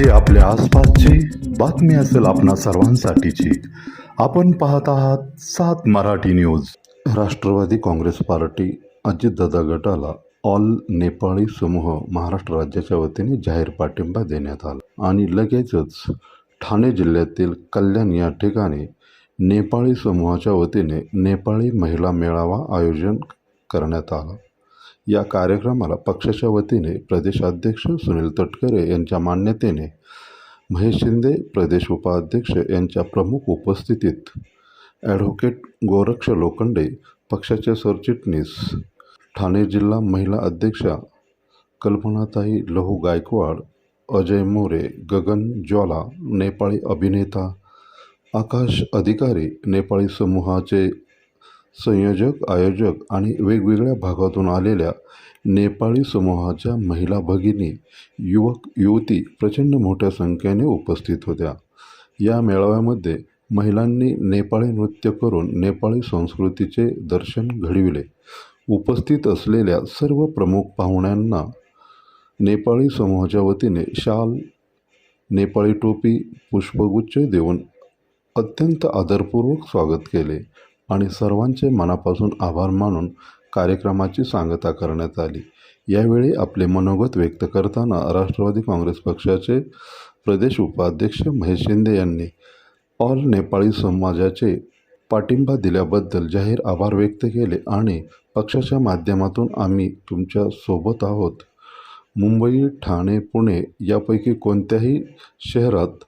जी आपल्या आसपासची बातमी असेल आपणा सर्वांसाठीची. आपण पाहत आहात सात मराठी न्यूज. राष्ट्रवादी काँग्रेस पार्टी अजितदादा गटाला ऑल नेपाळी समूह महाराष्ट्र राज्याच्या वतीने जाहीर पाठिंबा देण्यात आला. आणि लगेचच ठाणे जिल्ह्यातील कल्याण या ठिकाणी नेपाळी समूहाच्या वतीने नेपाळी महिला मेळावा आयोजन करण्यात आला. या कार्यक्रमाला पक्षाच्या वतीने प्रदेशाध्यक्ष सुनील तटकरे यांच्या मान्यतेने महेश शिंदे प्रदेश उपाध्यक्ष यांच्या प्रमुख उपस्थितीत ॲडव्होकेट गोरक्ष लोखंडे पक्षाचे सरचिटणीस ठाणे जिल्हा महिला अध्यक्षा कल्पनाताई लहू गायकवाड अजय मोरे गगन ज्वाला नेपाळी अभिनेता आकाश अधिकारी नेपाळी समूहाचे संयोजक आयोजक आणि वेगवेगळ्या भागातून आलेल्या नेपाळी समूहाच्या महिला भगिनी युवक युवती प्रचंड मोठ्या संख्येने उपस्थित होत्या. या मेळाव्यामध्ये महिलांनी नेपाळी नृत्य करून नेपाळी संस्कृतीचे दर्शन घडविले. उपस्थित असलेल्या सर्व प्रमुख पाहुण्यांना नेपाळी समूहाच्या वतीने शाल नेपाळी टोपी पुष्पगुच्छ देऊन अत्यंत आदरपूर्वक स्वागत केले. आणि सर्वांचे मनापासून आभार मानून कार्यक्रमाची सांगता करण्यात आली. यावेळी आपले मनोगत व्यक्त करताना राष्ट्रवादी काँग्रेस पक्षाचे प्रदेश उपाध्यक्ष महेश शिंदे यांनी ऑल नेपाळी समाजाचे पाठिंबा दिल्याबद्दल जाहीर आभार व्यक्त केले आणि पक्षाच्या माध्यमातून आम्ही तुमच्यासोबत आहोत. मुंबई ठाणे पुणे यापैकी कोणत्याही शहरात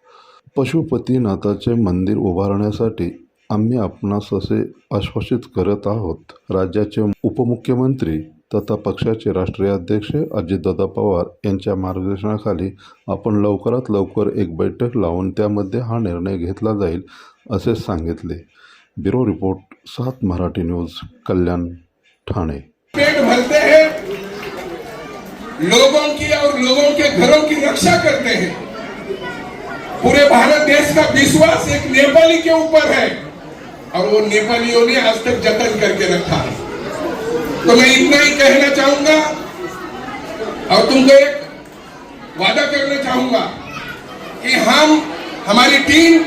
पशुपतीनाथाचे मंदिर उभारण्यासाठी आम्ही आपणास असे आश्वासित करत आहोत. राज्याचे उपमुख्यमंत्री तथा पक्षाचे राष्ट्रीय अध्यक्ष अजितदादा पवार यांच्या मार्गदर्शनाखाली आपण लवकरात लवकर एक बैठक लावून त्यामध्ये हा निर्णय घेतला जाईल असे सांगितले. ब्युरो रिपोर्ट सात मराठी न्यूज कल्याण ठाणे. भरते हैं लोगों की और लोगों के घरों की रक्षा करते हैं। पूरे भारत देश का विश्वास एक नेपाली के ऊपर है। और वो नेपालियों ने आज तक जतन करके रखा है। तो मैं इतना ही कहना चाहूँगा और तुमको एक वादा करना चाहूँगा कि हम, हमारी टीम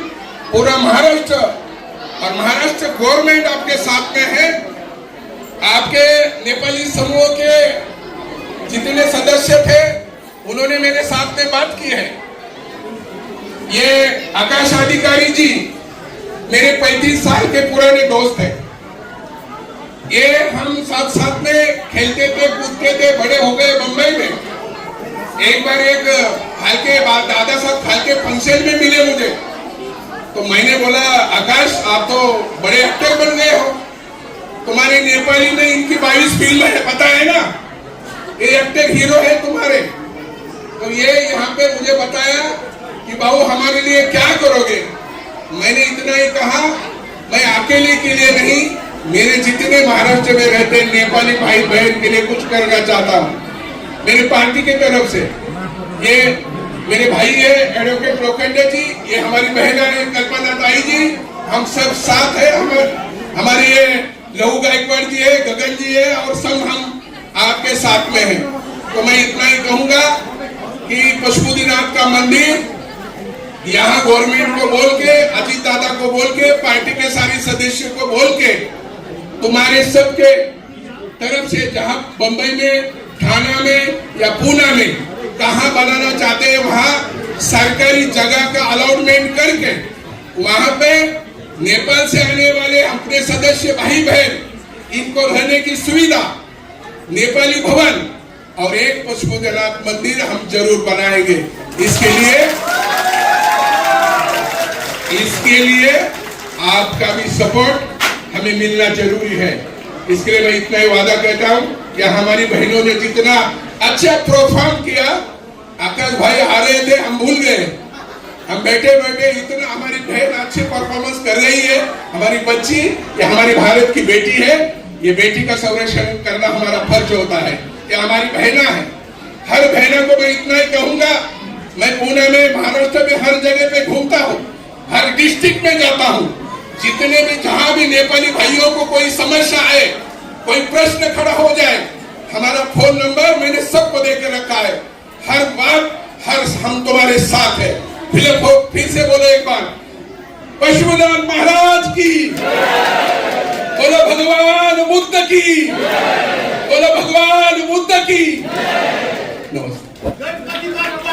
पूरा महाराष्ट्र और महाराष्ट्र गवर्नमेंट आपके साथ में है। आपके नेपाली समूह के जितने सदस्य थे, उन्होंने मेरे साथ में बात की है। ये आकाश अधिकारी जी मेरे 35 साल के पुराने दोस्त हैं। ये हम साथ साथ में खेलते थे, कूदते थे, बड़े हो गए बम्बई में। एक बार एक फालके दादा साहब फालके फ़ंक्शन में मिले मुझे। तो मैंने बोला, आकाश, आप तो बड़े एक्टर बन गए हो। तुम्हारे नेपाली में इनकी बाईस फ़िल्म है, पता है ना? ये एक्टर हीरो है तुम्हारे। तो ये यहाँ पे मुझे बताया कि बाबू, हमारे लिए क्या करोगे? मैंने इतना ही कहा, मैं अकेले के लिए नहीं, मेरे जितने महाराष्ट्र में रहते नेपाली भाई बहन के लिए कुछ करना चाहता हूँ। मेरी पार्टी की तरफ़ से, ये मेरे भाई है, एडवोकेट लोखंडे जी, ये हमारी बहन है कल्पना ताई जी, हम सब साथ है हमारे हमारे ये लहू गायकवाड़ जी है, गगन जी है, और सब हम आपके साथ में हैं। तो मैं इतना ही कहूँगा कि पशुपतिनाथ का मंदिर यहाँ गवर्नमेंट को बोल के अजीत दादा को बोल के पार्टी के सारे सदस्यों को बोल के तुम्हारे सबके तरफ़ से जहाँ बंबई में थाना में या पूना में कहा बनाना चाहते हैं, वहाँ सरकारी जगह का अलॉटमेंट करके, वहाँ पे नेपाल से आने वाले अपने सदस्य, भाई बहन, इनको रहने की सुविधा, नेपाली भवन और एक पशुपतिनाथ मंदिर हम ज़रूर बनाएँगे। इसके लिए इसके लिए आपका भी सपोर्ट हमें मिलना ज़रूरी है। इसके लिए मैं इतना ही वादा कहता हूँ कि हमारी बहनों ने जितना अच्छा परफॉर्म किया, आकाश भाई आ रहे थे, हम भूल गए। हम बैठे बैठे इतना हमारी बहन अच्छे परफॉर्मेंस कर रही है। हमारी बच्ची, ये हमारी भारत की बेटी है। ये बेटी का संरक्षण करना हमारा फ़र्ज़ होता है। ये हमारी बहना है। हर बहना को मैं इतना ही कहूँगा, मैं पुणे में, महाराष्ट्र में हर जगह पे घूमता हूँ। हर डिस्ट्रिक्ट में जाता हूँ। जितने भी जहाँ भी नेपाली भाइयों को कोई समस्या आए, कोई प्रश्न खड़ा हो जाए, हमारा फ़ोन नंबर मैंने सबको देकर रखा है। हर बात, हर हम तुम्हारे साथ है। फिर फिर से बोलो एक बार। पशुपतिनाथ महाराज की। बोलो भगवान बुद्ध की। बोलो भगवान बुद्ध की। नमस्कार